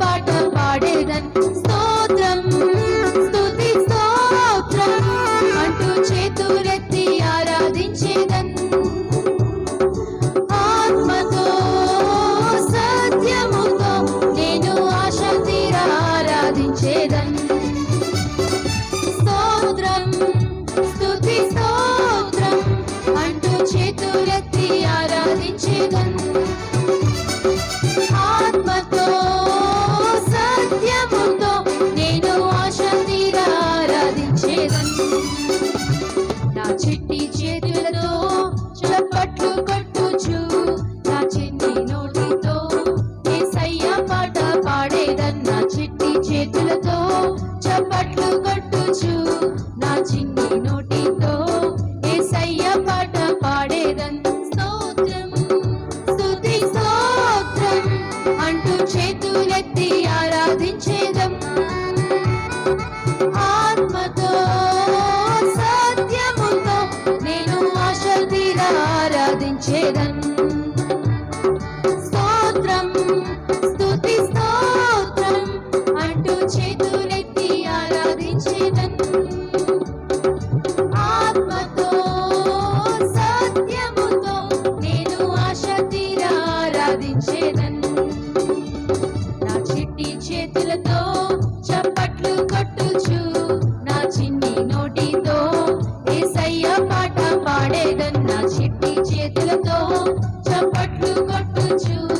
పాట ఆరాధించేదన్ ఆత్మతో సత్యముతో నేను ఆశ తీరా నా చిట్టి చేతులతో చప్పట్లు కొట్టుచు నా చిన్ని నోటితో ఏసయ్య పాట చిట్టి చేతులతో ఆరాధించేదన్. స్తోత్రం స్తుతి స్తోత్రం అంటూ చేతులెత్తి ఆరాధించేదన్. చిట్టి